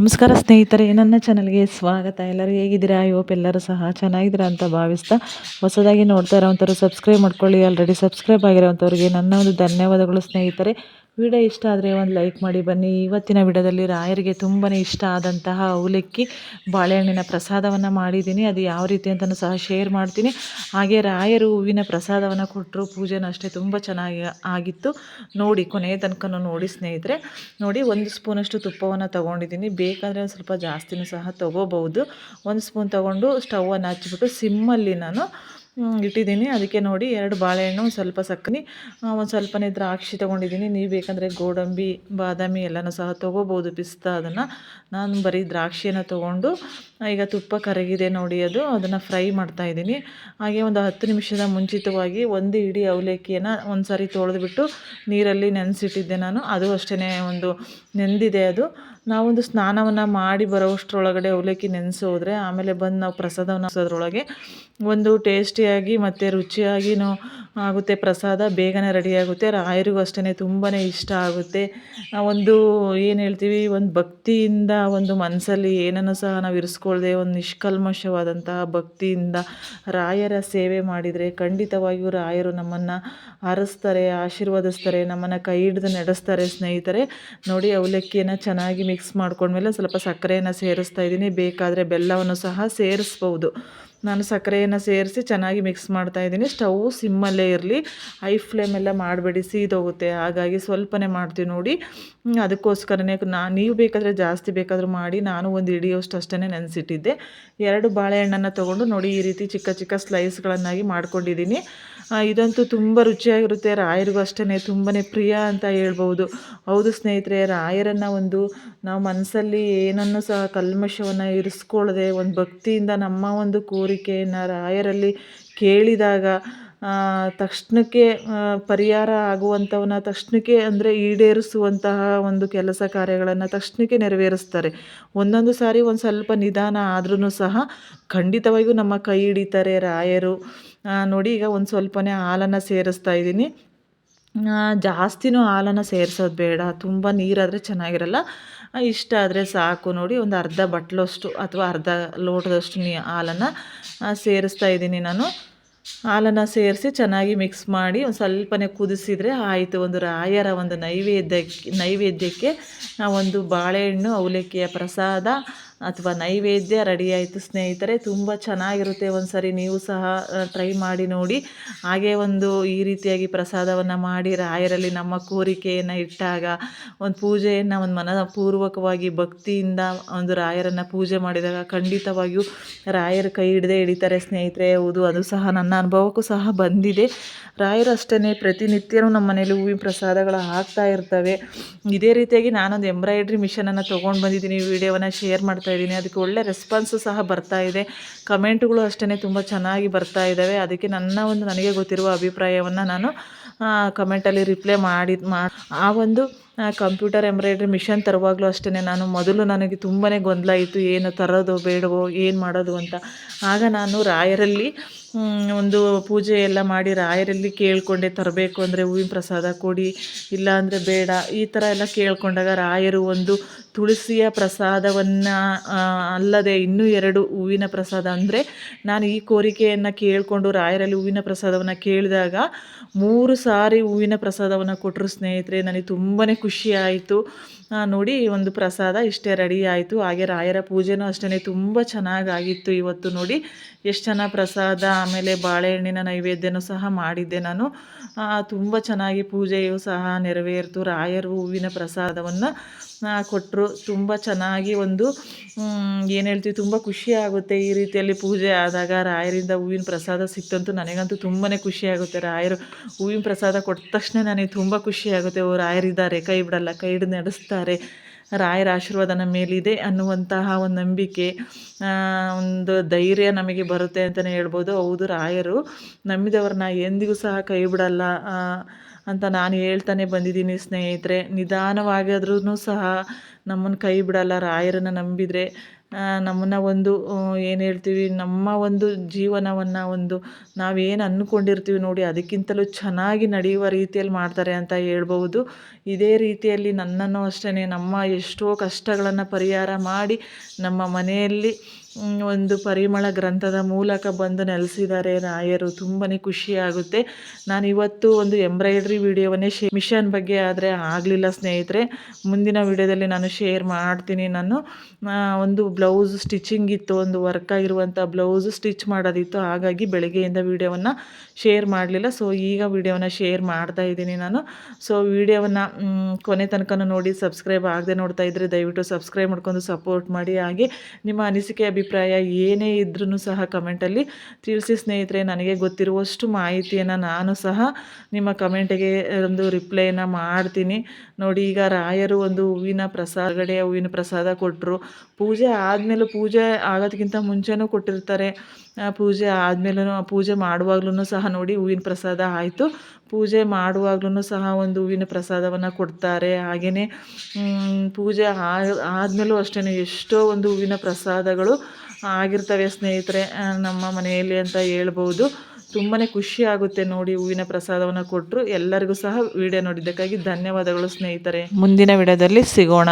ನಮಸ್ಕಾರ ಸ್ನೇಹಿತರೆ, ನನ್ನ ಚಾನಲ್ಗೆ ಸ್ವಾಗತ. ಎಲ್ಲರೂ ಹೇಗಿದ್ದೀರಾ? ಐ ಹೋಪ್ ಎಲ್ಲರೂ ಸಹ ಚೆನ್ನಾಗಿದ್ದೀರಾ ಅಂತ ಭಾವಿಸ್ತಾ ಹೊಸದಾಗಿ ನೋಡ್ತಾ ಇರೋವಂಥವ್ರು ಸಬ್ಸ್ಕ್ರೈಬ್ ಮಾಡ್ಕೊಳ್ಳಿ. ಆಲ್ರೆಡಿ ಸಬ್ಸ್ಕ್ರೈಬ್ ಆಗಿರೋವಂಥವ್ರಿಗೆ ನನ್ನ ಒಂದು ಧನ್ಯವಾದಗಳು ಸ್ನೇಹಿತರೆ. ವಿಡಿಯೋ ಇಷ್ಟ ಆದರೆ ಒಂದು ಲೈಕ್ ಮಾಡಿ ಬನ್ನಿ. ಇವತ್ತಿನ ವಿಡಿಯೋದಲ್ಲಿ ರಾಯರಿಗೆ ತುಂಬಾ ಇಷ್ಟ ಆದಂತಹ ಅವಲಕ್ಕಿ ಬಾಳೆಹಣ್ಣಿನ ಪ್ರಸಾದವನ್ನು ಮಾಡಿದ್ದೀನಿ. ಅದು ಯಾವ ರೀತಿ ಅಂತಲೂ ಸಹ ಶೇರ್ ಮಾಡ್ತೀನಿ. ಹಾಗೆ ರಾಯರು ಹೂವಿನ ಪ್ರಸಾದವನ್ನು ಕೊಟ್ಟರು ಪೂಜೆನೂ ಅಷ್ಟೇ ತುಂಬ ಚೆನ್ನಾಗಿ ಆಗಿತ್ತು. ನೋಡಿ ಕೊನೆಯ ತನಕ ನೋಡಿ ಸ್ನೇಹಿತರೆ. ನೋಡಿ, ಒಂದು ಸ್ಪೂನಷ್ಟು ತುಪ್ಪವನ್ನು ತೊಗೊಂಡಿದ್ದೀನಿ. ಬೇಕಾದರೆ ಒಂದು ಸ್ವಲ್ಪ ಜಾಸ್ತಿನೂ ಸಹ ತೊಗೋಬೋದು ಒಂದು ಸ್ಪೂನ್ ತೊಗೊಂಡು ಸ್ಟವನ್ನು ಹಚ್ಚಿಬಿಟ್ಟು ಸಿಮ್ಮಲ್ಲಿ ನಾನು ಇಟ್ಟಿದ್ದೀನಿ. ಅದಕ್ಕೆ ನೋಡಿ ಎರಡು ಬಾಳೆಹಣ್ಣು ಸ್ವಲ್ಪ ಸಕ್ಕನಿ ಒಂದು ಸ್ವಲ್ಪನೇ ದ್ರಾಕ್ಷಿ ತೊಗೊಂಡಿದ್ದೀನಿ. ನೀವು ಬೇಕಂದರೆ ಗೋಡಂಬಿ, ಬಾದಾಮಿ ಎಲ್ಲನೂ ಸಹ ತೊಗೋಬೋದು ಪಿಸ್ತಾ ಅದನ್ನು. ನಾನು ಬರೀ ದ್ರಾಕ್ಷಿಯನ್ನು ತೊಗೊಂಡು, ಈಗ ತುಪ್ಪ ಕರಗಿದೆ ನೋಡಿ ಅದು, ಅದನ್ನು ಫ್ರೈ ಮಾಡ್ತಾಯಿದ್ದೀನಿ ಹಾಗೆ ಒಂದು ಹತ್ತು ನಿಮಿಷದ ಮುಂಚಿತವಾಗಿ ಒಂದು ಇಡೀ ಅವಲಕ್ಕಿಯನ್ನು ಒಂದು ಸಾರಿ ತೊಳೆದುಬಿಟ್ಟು ನೀರಲ್ಲಿ ನೆನೆಸಿಟ್ಟಿದ್ದೆ ನಾನು. ಅದು ಅಷ್ಟೇ ಒಂದು ನೆಂದಿದೆ ಅದು. ನಾವೊಂದು ಸ್ನಾನವನ್ನು ಮಾಡಿ ಬರೋಷ್ಟರೊಳಗಡೆ ಅವಲಕ್ಕಿ ನೆನೆಸೋದ್ರೆ, ಆಮೇಲೆ ಬಂದು ನಾವು ಪ್ರಸಾದವನ್ನು ಹಾಸೋದ್ರೊಳಗೆ ಒಂದು ಟೇಸ್ಟಿಯಾಗಿ ಮತ್ತು ರುಚಿಯಾಗಿಯೂ ಆಗುತ್ತೆ. ಪ್ರಸಾದ ಬೇಗನೆ ರೆಡಿಯಾಗುತ್ತೆ. ರಾಯರಿಗೂ ಅಷ್ಟೇ ತುಂಬಾ ಇಷ್ಟ ಆಗುತ್ತೆ. ಒಂದು ಏನು ಹೇಳ್ತೀವಿ, ಒಂದು ಭಕ್ತಿಯಿಂದ, ಒಂದು ಮನಸ್ಸಲ್ಲಿ ಏನನ್ನು ಸಹ ನಾವು ಇರಿಸ್ಕೊಳ್ದೆ, ಒಂದು ನಿಷ್ಕಲ್ಮಶವಾದಂತಹ ಭಕ್ತಿಯಿಂದ ರಾಯರ ಸೇವೆ ಮಾಡಿದರೆ ಖಂಡಿತವಾಗಿಯೂ ರಾಯರು ನಮ್ಮನ್ನು ಹರಸ್ತಾರೆ ಆಶೀರ್ವದಿಸ್ತಾರೆ, ನಮ್ಮನ್ನು ಕೈ ಹಿಡಿದು ನಡೆಸ್ತಾರೆ ಸ್ನೇಹಿತರೆ. ನೋಡಿ, ಅವಲಕ್ಕಿಯನ್ನು ಚೆನ್ನಾಗಿ ಮಿಕ್ಸ್ ಮಾಡ್ಕೊಂಡ್ಮೇಲೆ ಸ್ವಲ್ಪ ಸಕ್ಕರೆಯನ್ನು ಸೇರಿಸ್ತಾ ಇದ್ದೀನಿ. ಬೇಕಾದರೆ ಬೆಲ್ಲವನ್ನು ಸಹ ಸೇರಿಸ್ಬೋದು. ನಾನು ಸಕ್ಕರೆಯನ್ನು ಸೇರಿಸಿ ಚೆನ್ನಾಗಿ ಮಿಕ್ಸ್ ಮಾಡ್ತಾ ಇದ್ದೀನಿ. ಸ್ಟವ್ ಸಿಮ್ಮಲ್ಲೇ ಇರಲಿ. ಹೈ ಫ್ಲೇಮೆಲ್ಲ ಮಾಡಬೇಡಿ, ಸೀದೋಗುತ್ತೆ. ಹಾಗಾಗಿ ಸ್ವಲ್ಪನೇ ಮಾಡ್ತೀವಿ ನೋಡಿ. ಅದಕ್ಕೋಸ್ಕರನೇ ನಾ, ನೀವು ಬೇಕಾದರೆ ಜಾಸ್ತಿ ಬೇಕಾದರೂ ಮಾಡಿ. ನಾನು ಒಂದು ಹಿಡಿಯೋಷ್ಟು ಅಷ್ಟೇ ನೆನೆಸಿಟ್ಟಿದ್ದೆ. ಎರಡು ಬಾಳೆಹಣ್ಣನ್ನು ತೊಗೊಂಡು ನೋಡಿ ಈ ರೀತಿ ಚಿಕ್ಕ ಚಿಕ್ಕ ಸ್ಲೈಸ್ಗಳನ್ನಾಗಿ ಮಾಡ್ಕೊಂಡಿದ್ದೀನಿ. ಇದಂತೂ ತುಂಬ ರುಚಿಯಾಗಿರುತ್ತೆ. ರಾಯರಿಗೂ ಅಷ್ಟೇ ತುಂಬಾ ಪ್ರಿಯ ಅಂತ ಹೇಳ್ಬೋದು. ಹೌದು ಸ್ನೇಹಿತರೆ, ರಾಯರನ್ನು ಒಂದು ನಾವು ಮನಸ್ಸಲ್ಲಿ ಏನನ್ನು ಸಹ ಕಲ್ಮಶವನ್ನು ಇರಿಸ್ಕೊಳ್ಳದೆ ಒಂದು ಭಕ್ತಿಯಿಂದ ನಮ್ಮ ಒಂದು ಕೋರಿಕೆಯನ್ನು ರಾಯರಲ್ಲಿ ಕೇಳಿದಾಗ ತಕ್ಷಣಕ್ಕೆ ಪರಿಹಾರ ಆಗುವಂಥವನ್ನ ತಕ್ಷಣಕ್ಕೆ ಅಂದರೆ ಈಡೇರಿಸುವಂತಹ ಒಂದು ಕೆಲಸ ಕಾರ್ಯಗಳನ್ನು ತಕ್ಷಣಕ್ಕೆ ನೆರವೇರಿಸ್ತಾರೆ. ಒಂದೊಂದು ಸಾರಿ ಒಂದು ಸ್ವಲ್ಪ ನಿಧಾನ ಆದ್ರೂ ಸಹ ಖಂಡಿತವಾಗಿಯೂ ನಮ್ಮ ಕೈ ಹಿಡಿತಾರೆ ರಾಯರು. ನೋಡಿ ಈಗ ಒಂದು ಸ್ವಲ್ಪನೇ ಹಾಲನ್ನು ಸೇರಿಸ್ತಾ ಇದ್ದೀನಿ. ಜಾಸ್ತಿನೂ ಹಾಲನ್ನು ಸೇರಿಸೋದು ಬೇಡ. ತುಂಬ ನೀರಾದರೆ ಚೆನ್ನಾಗಿರಲ್ಲ. ಇಷ್ಟ ಆದರೆ ಸಾಕು. ನೋಡಿ, ಒಂದು ಅರ್ಧ ಬಟ್ಲಷ್ಟು ಅಥವಾ ಅರ್ಧ ಲೋಟದಷ್ಟು ನೀ ಹಾಲನ್ನು ಸೇರಿಸ್ತಾ ಇದ್ದೀನಿ ನಾನು. ಹಾಲನ್ನು ಸೇರಿಸಿ ಚೆನ್ನಾಗಿ ಮಿಕ್ಸ್ ಮಾಡಿ ಒಂದು ಸ್ವಲ್ಪನೇ ಕುದಿಸಿದರೆ ಆಯಿತು. ಒಂದು ರಾಯರ ಒಂದು ನೈವೇದ್ಯಕ್ಕೆ ನೈವೇದ್ಯಕ್ಕೆ ಒಂದು ಬಾಳೆಹಣ್ಣು, ಅವಲಕ್ಕಿಯ ಪ್ರಸಾದ ಅಥವಾ ನೈವೇದ್ಯ ರೆಡಿ ಆಯಿತು ಸ್ನೇಹಿತರೆ, ತುಂಬ ಚೆನ್ನಾಗಿರುತ್ತೆ ಒಂದು ಸರಿ ನೀವು ಸಹ ಟ್ರೈ ಮಾಡಿ ನೋಡಿ. ಹಾಗೆ ಒಂದು ಈ ರೀತಿಯಾಗಿ ಪ್ರಸಾದವನ್ನು ಮಾಡಿ, ರಾಯರಲ್ಲಿ ನಮ್ಮ ಕೋರಿಕೆಯನ್ನು ಇಟ್ಟಾಗ, ಒಂದು ಪೂಜೆಯನ್ನು ಒಂದು ಮನಪೂರ್ವಕವಾಗಿ ಭಕ್ತಿಯಿಂದ ಒಂದು ರಾಯರನ್ನು ಪೂಜೆ ಮಾಡಿದಾಗ ಖಂಡಿತವಾಗಿಯೂ ರಾಯರ ಕೈ ಹಿಡದೆ ಹಿಡಿತಾರೆ ಸ್ನೇಹಿತರೆ. ಹೌದು, ಅದು ಸಹ ನನ್ನ ಅನುಭವಕ್ಕೂ ಸಹ ಬಂದಿದೆ. ರಾಯರು ಅಷ್ಟೇ ಪ್ರತಿನಿತ್ಯನೂ ನಮ್ಮ ಮನೇಲಿ ಹೂವಿನ ಪ್ರಸಾದಗಳು ಆಗ್ತಾ ಇರ್ತವೆ. ಇದೇ ರೀತಿಯಾಗಿ ನಾನೊಂದು ಎಂಬ್ರಾಯ್ಡ್ರಿ ಮಿಷನನ್ನು ತೊಗೊಂಡು ಬಂದಿದ್ದೀನಿ. ವಿಡಿಯೋವನ್ನು ಶೇರ್ ಮಾಡ್ತಾ ಇದ್ದೀನಿ. ಅದಕ್ಕೆ ಒಳ್ಳೆ ರೆಸ್ಪಾನ್ಸು ಸಹ ಬರ್ತಾ ಇದೆ. ಕಮೆಂಟ್ಗಳು ಅಷ್ಟೇ ತುಂಬ ಚೆನ್ನಾಗಿ ಬರ್ತಾ ಇದ್ದಾವೆ. ಅದಕ್ಕೆ ನನ್ನ ಒಂದು ನನಗೆ ಗೊತ್ತಿರುವ ಅಭಿಪ್ರಾಯವನ್ನು ನಾನು ಕಮೆಂಟಲ್ಲಿ ರಿಪ್ಲೈ ಮಾಡಿ, ಮಾ, ಆ ಒಂದು ಕಂಪ್ಯೂಟರ್ ಎಂಬ್ರಾಯ್ಡ್ರಿ ಮಿಷನ್ ತರುವಾಗಲೂ ಅಷ್ಟೇ ನಾನು ಮೊದಲು ನನಗೆ ತುಂಬಾ ಗೊಂದಲ ಇತ್ತು. ಏನು ತರೋದು ಬೇಡವೋ, ಏನು ಮಾಡೋದು ಅಂತ. ಆಗ ನಾನು ರಾಯರಲ್ಲಿ ಒಂದು ಪೂಜೆ ಎಲ್ಲ ಮಾಡಿ ರಾಯರಲ್ಲಿ ಕೇಳಿಕೊಂಡೆ. ತರಬೇಕು ಅಂದರೆ ಹೂವಿನ ಪ್ರಸಾದ ಕೊಡಿ, ಇಲ್ಲ ಅಂದರೆ ಬೇಡ. ಈ ಥರ ಎಲ್ಲ ಕೇಳಿಕೊಂಡಾಗ ರಾಯರು ಒಂದು ತುಳಸಿಯ ಪ್ರಸಾದವನ್ನು ಅಲ್ಲದೆ ಇನ್ನೂ ಎರಡು ಹೂವಿನ ಪ್ರಸಾದ. ಅಂದರೆ ನಾನು ಈ ಕೋರಿಕೆಯನ್ನು ಕೇಳಿಕೊಂಡು ರಾಯರಲ್ಲಿ ಹೂವಿನ ಪ್ರಸಾದವನ್ನು ಕೇಳಿದಾಗ ಮೂರು ಸಾರಿ ಹೂವಿನ ಪ್ರಸಾದವನ್ನು ಕೊಟ್ಟರು ಸ್ನೇಹಿತರೆ. ನನಗೆ ತುಂಬಾ ಖುಷಿ ಆಯಿತು. ನೋಡಿ, ಒಂದು ಪ್ರಸಾದ ಇಷ್ಟೇ ರೆಡಿ ಆಯಿತು. ಹಾಗೆ ರಾಯರ ಪೂಜೆನೂ ಅಷ್ಟೇ ತುಂಬ ಚೆನ್ನಾಗಾಗಿತ್ತು ಇವತ್ತು ನೋಡಿ. ಎಷ್ಟು ಚೆನ್ನಾಗಿ ಪ್ರಸಾದ, ಆಮೇಲೆ ಬಾಳೆಹಣ್ಣಿನ ನೈವೇದ್ಯನೂ ಸಹ ಮಾಡಿದ್ದೆ ನಾನು. ತುಂಬ ಚೆನ್ನಾಗಿ ಪೂಜೆಯು ಸಹ ನೆರವೇರಿತು. ರಾಯರು ಹೂವಿನ ಪ್ರಸಾದವನ್ನು ಕೊಟ್ಟರು ತುಂಬ ಚೆನ್ನಾಗಿ ಒಂದು ಏನು ಹೇಳ್ತೀವಿ, ತುಂಬ ಖುಷಿ ಆಗುತ್ತೆ ಈ ರೀತಿಯಲ್ಲಿ ಪೂಜೆ ಆದಾಗ. ರಾಯರಿಂದ ಹೂವಿನ ಪ್ರಸಾದ ಸಿಕ್ತಂತೂ ನನಗಂತೂ ತುಂಬಾ ಖುಷಿ ಆಗುತ್ತೆ. ರಾಯರು ಹೂವಿನ ಪ್ರಸಾದ ಕೊಟ್ಟ ತಕ್ಷಣ ನನಗೆ ತುಂಬ ಖುಷಿ ಆಗುತ್ತೆ. ಓ, ರಾಯರಿದ್ದಾರೆ, ಕೈ ಬಿಡಲ್ಲ, ಕೈ ಹಿಡಿದು ನಡೆಸ್ತಾರೆ. ರಾಯರ ಆಶೀರ್ವಾದ ನಮ್ಮ ಮೇಲಿದೆ ಅನ್ನುವಂತಹ ಒಂದು ನಂಬಿಕೆ ಒಂದು ಧೈರ್ಯ ನಮಗೆ ಬರುತ್ತೆ ಅಂತಲೇ ಹೇಳ್ಬೋದು. ಹೌದು, ರಾಯರು ನಂಬಿದವ್ರನ್ನ ಎಂದಿಗೂ ಸಹ ಕೈ ಬಿಡಲ್ಲ. ಅಂತ ನಾನು ಹೇಳ್ತಾನೆ ಬಂದಿದ್ದೀನಿ, ಸ್ನೇಹಿತರೆ. ನಿಧಾನವಾಗಾದ್ರೂ ಸಹ ನಮ್ಮನ್ನು ಕೈ ಬಿಡಲ್ಲ, ರಾಯರನ್ನು ನಂಬಿದರೆ. ನಮ್ಮನ್ನು ಒಂದು ಏನು ಹೇಳ್ತೀವಿ, ನಮ್ಮ ಒಂದು ಜೀವನವನ್ನು ಒಂದು ನಾವೇನು ಅಂದ್ಕೊಂಡಿರ್ತೀವಿ ನೋಡಿ, ಅದಕ್ಕಿಂತಲೂ ಚೆನ್ನಾಗಿ ನಡೆಯುವ ರೀತಿಯಲ್ಲಿ ಮಾಡ್ತಾರೆ ಅಂತ ಹೇಳ್ಬೋದು ಇದೇ ರೀತಿಯಲ್ಲಿ ನನ್ನನ್ನು ಅಷ್ಟೇ ನಮ್ಮ ಎಷ್ಟೋ ಕಷ್ಟಗಳನ್ನು ಪರಿಹಾರ ಮಾಡಿ ನಮ್ಮ ಮನೆಯಲ್ಲಿ ಒಂದು ಪರಿಮಳ ಗ್ರಂಥದ ಮೂಲಕ ಬಂದು ನೆಲೆಸಿದ್ದಾರೆ ರಾಯರು ತುಂಬಾ ಖುಷಿಯಾಗುತ್ತೆ. ನಾನು ಇವತ್ತು ಒಂದು ಎಂಬ್ರಾಯ್ಡ್ರಿ ವಿಡಿಯೋವನ್ನೇ ಶೇ ಮಿಷನ್ ಬಗ್ಗೆ ಆದರೆ ಆಗಲಿಲ್ಲ ಸ್ನೇಹಿತರೆ. ಮುಂದಿನ ವಿಡಿಯೋದಲ್ಲಿ ನಾನು ಶೇರ್ ಮಾಡ್ತೀನಿ. ನಾನು ಒಂದು ಬ್ಲೌಸ್ ಸ್ಟಿಚಿಂಗ್ ಇತ್ತು. ಒಂದು ವರ್ಕ್ ಆಗಿರುವಂಥ ಬ್ಲೌಸ್ ಸ್ಟಿಚ್ ಮಾಡೋದಿತ್ತು. ಹಾಗಾಗಿ ಬೆಳಗ್ಗೆಯಿಂದ ವಿಡಿಯೋವನ್ನು ಶೇರ್ ಮಾಡಲಿಲ್ಲ. ಸೊ, ಈಗ ವಿಡಿಯೋವನ್ನು ಶೇರ್ ಮಾಡ್ತಾ ಇದ್ದೀನಿ ನಾನು. ಸೊ, ವಿಡಿಯೋವನ್ನು ಕೊನೆ ತನಕ ನೋಡಿ, ಸಬ್ಸ್ಕ್ರೈಬ್ ಆಗದೆ ನೋಡ್ತಾ ಇದ್ದರೆ ದಯವಿಟ್ಟು ಸಬ್ಸ್ಕ್ರೈಬ್ ಮಾಡ್ಕೊಂಡು ಸಪೋರ್ಟ್ ಮಾಡಿ. ಹಾಗೆ ನಿಮ್ಮ ಅನಿಸಿಕೆ ಅಭಿಪ್ರಾಯ ಏನೇ ಇದ್ರೂ ಸಹ ಕಮೆಂಟಲ್ಲಿ ತಿಳಿಸಿ ಸ್ನೇಹಿತರೆ, ನನಗೆ ಗೊತ್ತಿರುವಷ್ಟು ಮಾಹಿತಿಯನ್ನು ನಾನು ಸಹ ನಿಮ್ಮ ಕಮೆಂಟಿಗೆ ಒಂದು ರಿಪ್ಲೈನ ಮಾಡ್ತೀನಿ. ನೋಡಿ, ಈಗ ರಾಯರು ಒಂದು ಹೂವಿನ ಪ್ರಸಾದ ಗಡೆ ಹೂವಿನ ಪ್ರಸಾದ ಕೊಟ್ಟರು ಪೂಜೆ ಆದಮೇಲೂ ಪೂಜೆ ಆಗೋದಕ್ಕಿಂತ ಮುಂಚೆನೂ ಕೊಟ್ಟಿರ್ತಾರೆ. ಪೂಜೆ ಆದಮೇಲೂ ಪೂಜೆ ಮಾಡುವಾಗ್ಲೂ ಸಹ ನೋಡಿ ಹೂವಿನ ಪ್ರಸಾದ ಆಯಿತು. ಪೂಜೆ ಮಾಡುವಾಗ್ಲೂ ಸಹ ಒಂದು ಹೂವಿನ ಪ್ರಸಾದವನ್ನು ಕೊಡ್ತಾರೆ. ಹಾಗೆಯೇ ಪೂಜೆ ಆದಮೇಲೂ ಅಷ್ಟೇ ಎಷ್ಟೋ ಒಂದು ಹೂವಿನ ಪ್ರಸಾದಗಳು ಆಗಿರ್ತವೆ ಸ್ನೇಹಿತರೆ ನಮ್ಮ ಮನೆಯಲ್ಲಿ ಅಂತ ಹೇಳ್ಬೋದು. ತುಂಬಾ ಖುಷಿ ಆಗುತ್ತೆ ನೋಡಿ ಹೂವಿನ ಪ್ರಸಾದವನ್ನು ಕೊಟ್ಟರು ಎಲ್ಲರಿಗೂ ಸಹ ವಿಡಿಯೋ ನೋಡಿದ್ದಕ್ಕಾಗಿ ಧನ್ಯವಾದಗಳು ಸ್ನೇಹಿತರೆ. ಮುಂದಿನ ವಿಡಿಯೋದಲ್ಲಿ ಸಿಗೋಣ.